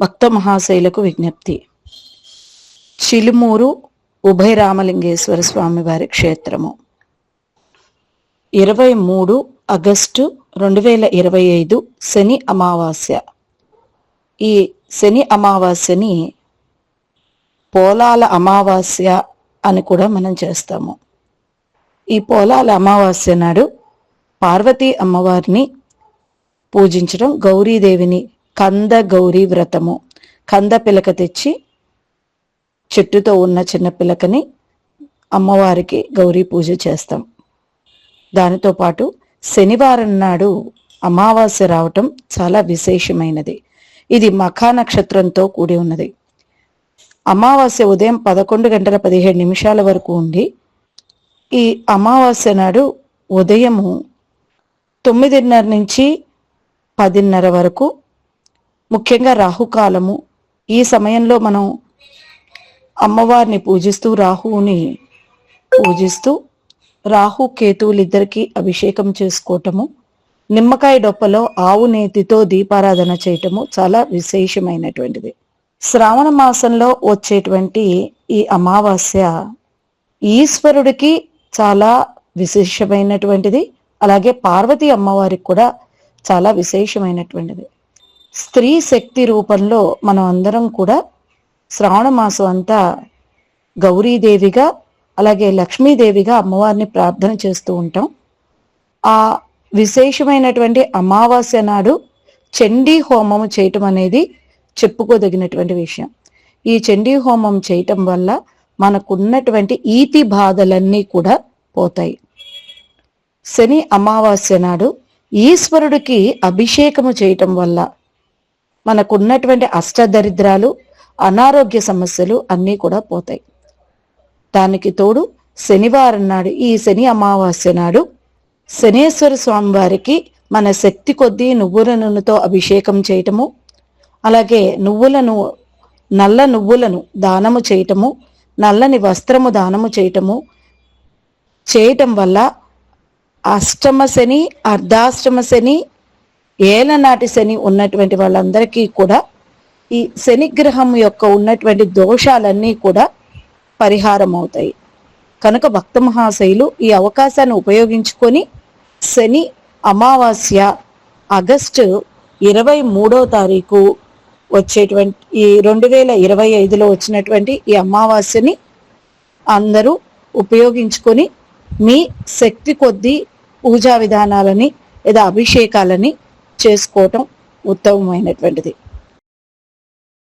భక్త మహాశైలకు విజ్ఞప్తి. చిలుమూరు ఉభయ రామలింగేశ్వర స్వామి వారి క్షేత్రము. ఇరవై మూడు ఆగస్టు రెండు వేల ఇరవై ఐదు శని అమావాస్య. ఈ శని అమావాస్యని పోలాల అమావాస్య అని కూడా మనం చేస్తాము. ఈ పోలాల అమావాస్య నాడు పార్వతీ అమ్మవారిని పూజించడం గౌరీదేవిని కంద గౌరీ వ్రతము. కంద పిలక తెచ్చి చెట్టుతో ఉన్న చిన్న పిలకని అమ్మవారికి గౌరీ పూజ చేస్తాం. దానితో పాటు శనివారం నాడు అమావాస్య రావటం చాలా విశేషమైనది. ఇది మఖా నక్షత్రంతో కూడి ఉన్నది. అమావాస్య ఉదయం పదకొండు గంటల పదిహేడు నిమిషాల వరకు ఉండి ఈ అమావాస్య నాడు ఉదయము తొమ్మిదిన్నర నుంచి పదిన్నర వరకు ముఖ్యంగా రాహుకాలము. ఈ సమయంలో మనం అమ్మవారిని పూజిస్తూ రాహువుని పూజిస్తూ రాహు కేతువులిద్దరికీ అభిషేకం చేసుకోవటము నిమ్మకాయ డొప్పలో ఆవు నేతితో దీపారాధన చేయటము చాలా విశేషమైనటువంటిది. శ్రావణ మాసంలో వచ్చేటువంటి ఈ అమావాస్య ఈశ్వరుడికి చాలా విశేషమైనటువంటిది. అలాగే పార్వతీ అమ్మవారికి కూడా చాలా విశేషమైనటువంటిది. స్త్రీ శక్తి రూపంలో మనం అందరం కూడా శ్రావణ మాసం అంతా గౌరీదేవిగా అలాగే లక్ష్మీదేవిగా అమ్మవారిని ప్రార్థన చేస్తూ ఉంటాం. ఆ విశేషమైనటువంటి అమావాస్య నాడు చండీ హోమము చేయటం అనేది చెప్పుకోదగినటువంటి విషయం. ఈ చండీ హోమం చేయటం వల్ల మనకున్నటువంటి ఈతి బాధలన్నీ కూడా పోతాయి. శని అమావాస్య నాడు ఈశ్వరుడికి అభిషేకము చేయటం వల్ల మనకున్నటువంటి అష్టదరిద్రాలు అనారోగ్య సమస్యలు అన్నీ కూడా పోతాయి. దానికి తోడు శనివారం నాడు ఈ శని అమావాస్య నాడు శనేశ్వర స్వామి వారికి మన శక్తి కొద్దీ నువ్వుల నూనెతో అభిషేకం చేయటము అలాగే నువ్వులను నల్ల నువ్వులను దానము చేయటము నల్లని వస్త్రము దానము చేయటము చేయటం వల్ల అష్టమ శని అర్ధాష్టమ శని ఏలనాటి శని ఉన్నటువంటి వాళ్ళందరికీ కూడా ఈ శనిగ్రహం యొక్క ఉన్నటువంటి దోషాలన్నీ కూడా పరిహారం అవుతాయి కనుక భక్త మహాశైలు ఈ అవకాశాన్ని ఉపయోగించుకొని శని అమావాస్య ఆగస్టు ఇరవై మూడో తారీఖు వచ్చేటువంటి ఈ రెండు వేల ఇరవై ఐదులో వచ్చినటువంటి ఈ అమావాస్యని అందరూ ఉపయోగించుకొని మీ శక్తి కొద్దీ పూజా విధానాలని లేదా అభిషేకాలని చేసుకోవటం ఉత్తమమైనటువంటిది.